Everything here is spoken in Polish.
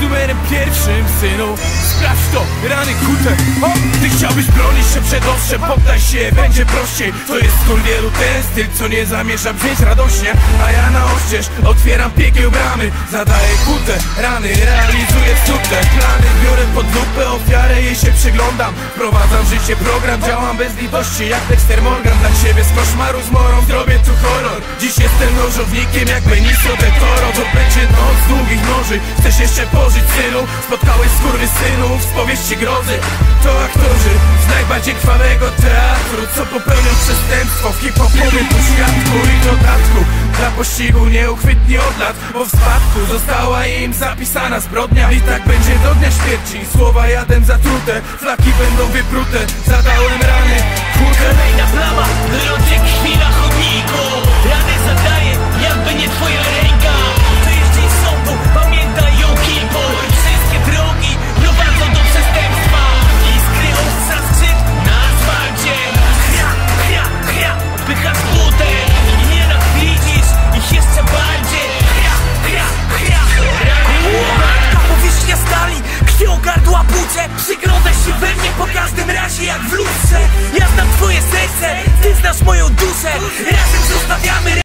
numerem pierwszym, synu. Sprawdź to, rany kute. Ty chciałbyś bronić się przed ostrzem? Poddaj się, będzie prościej. To jest skór wielu ten styl, co nie zamierza brzmieć radośnie. A ja na oścież otwieram piekieł bramy. Zadaję kute, rany, realizuję cudne Plany biorę pod lupę, ofiarę jej się przyglądam. Wprowadzam w życie program, działam bez litości. Jak Dexter Morgan dla ciebie z koszmaru z morą Zrobię tu dziś jestem nożownikiem Jak Benicio del Toro, to będzie noc długich noży. Chcesz jeszcze pożyć synu? Spotkałeś skurwy synów z powieści grozy. To aktorzy z najbardziej krwawego teatru Co popełnią przestępstwo w hip-hopowym poświatku I dodatku. Dla pościgu nieuchwytni od lat Bo w spadku została im zapisana zbrodnia. I tak będzie do dnia śmierci. Słowa jadem zatrute, flaki będą wyprute. Zadałem moją duszę Razem